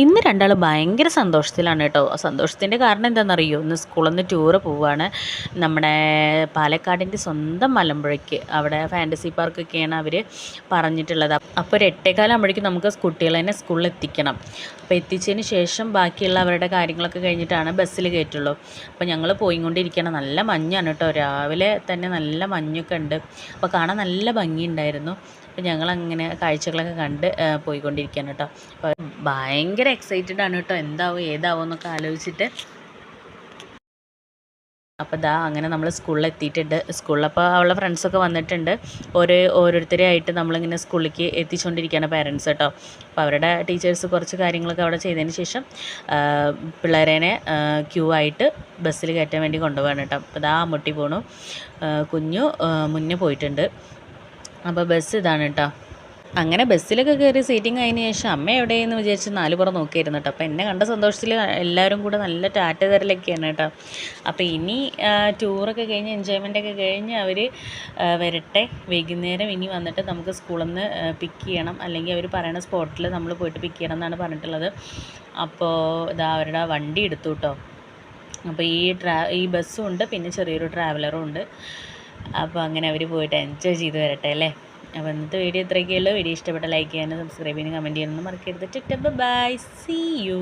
ഇന്ന് രണ്ടാൾ ഭയങ്കര സന്തോഷത്തിലാണ് കേട്ടോ. സന്തോഷത്തിന്റെ കാരണം എന്താണെന്നറിയോ? ഇന്ന് സ്കൂളിൽ നിന്ന് ടൂറ് പോവുകയാണ് നമ്മുടെ പാലക്കാടിന്റെ സ്വന്തം മലമ്പുഴയ്ക്ക്. അവിടെ ഫാന്റസി പാർക്കൊക്കെയാണ് അവർ പറഞ്ഞിട്ടുള്ളത്. അപ്പോൾ ഒരു എട്ടേകാലാകുമ്പോഴേക്കും നമുക്ക് കുട്ടികളെ തന്നെ സ്കൂളിൽ എത്തിക്കണം. അപ്പോൾ എത്തിച്ചതിന് ശേഷം ബാക്കിയുള്ള അവരുടെ കാര്യങ്ങളൊക്കെ കഴിഞ്ഞിട്ടാണ് ബസ്സിൽ കയറ്റുള്ളൂ. അപ്പോൾ ഞങ്ങൾ പോയിക്കൊണ്ടിരിക്കണം നല്ല മഞ്ഞാണ് കേട്ടോ. രാവിലെ തന്നെ നല്ല മഞ്ഞൊക്കെ ഉണ്ട്. അപ്പോൾ കാണാൻ നല്ല ഭംഗിയുണ്ടായിരുന്നു. അപ്പോൾ ഞങ്ങളങ്ങനെ കാഴ്ചകളൊക്കെ കണ്ട് പോയിക്കൊണ്ടിരിക്കുകയാണ് കേട്ടോ. അപ്പോൾ ഭയങ്കര എക്സൈറ്റഡ് ആണ് കേട്ടോ. എന്താവും ഏതാവും എന്നൊക്കെ ആലോചിച്ചിട്ട്. അപ്പോൾ ദാ അങ്ങനെ നമ്മൾ സ്കൂളിൽ എത്തിയിട്ടുണ്ട്. സ്കൂളിൽ അപ്പോൾ അവളുടെ ഫ്രണ്ട്സൊക്കെ വന്നിട്ടുണ്ട്. ഓരോ ഓരോരുത്തരെയായിട്ട് നമ്മളിങ്ങനെ സ്കൂളിലേക്ക് എത്തിച്ചുകൊണ്ടിരിക്കുകയാണ് പാരൻസ് കേട്ടോ. അപ്പോൾ അവരുടെ ടീച്ചേഴ്സ് കുറച്ച് കാര്യങ്ങളൊക്കെ അവിടെ ചെയ്തതിന് ശേഷം പിള്ളേരേനെ ക്യൂ ആയിട്ട് ബസ്സിൽ കയറ്റാൻ വേണ്ടി കൊണ്ടുപോകണം കേട്ടോ. അപ്പോൾ ദാ മുട്ടി പോണു. കുഞ്ഞു മുന്നേ പോയിട്ടുണ്ട്. അപ്പോൾ ബസ് ഇതാണ് കേട്ടോ. അങ്ങനെ ബസ്സിലൊക്കെ കയറി സീറ്റിംഗ് കഴിഞ്ഞ ശേഷം അമ്മ എവിടെയെന്ന് വിചാരിച്ച് നാല് പുറം നോക്കിയിരുന്നു കേട്ടോ. അപ്പോൾ എന്നെ കണ്ട സന്തോഷത്തിൽ എല്ലാവരും കൂടെ നല്ല ടാറ്റ തരലൊക്കെയാണ് കേട്ടോ. അപ്പോൾ ഇനി ടൂറൊക്കെ കഴിഞ്ഞ് എൻജോയ്മെന്റൊക്കെ കഴിഞ്ഞ് അവർ വരട്ടെ. വൈകുന്നേരം ഇനി വന്നിട്ട് നമുക്ക് സ്കൂളിൽ നിന്ന് പിക്ക് ചെയ്യണം. അല്ലെങ്കിൽ അവർ പറയുന്ന സ്പോട്ടിൽ നമ്മൾ പോയിട്ട് പിക്ക് ചെയ്യണം എന്നാണ് പറഞ്ഞിട്ടുള്ളത്. അപ്പോൾ ഇതാ അവരുടെ വണ്ടി എടുത്തു കേട്ടോ. അപ്പോൾ ഈ ട്രാ ഈ ബസ്സും ഉണ്ട്. പിന്നെ ചെറിയൊരു ട്രാവലറും ഉണ്ട്. അപ്പോൾ അങ്ങനെ അവർ പോയിട്ട് എൻജോയ് ചെയ്ത് വരട്ടെ അല്ലേ? അപ്പോൾ ഇന്നത്തെ വീഡിയോ ഇത്രയൊക്കെയുള്ളൂ വീഡിയോ ഇഷ്ടപ്പെട്ട ലൈക്ക് ചെയ്യാനും സബ്സ്ക്രൈബ് ചെയ്യാനും കമന്റ് ചെയ്യാനൊന്നും മറക്കരുത്. ടിറ്റ ബൈ. See you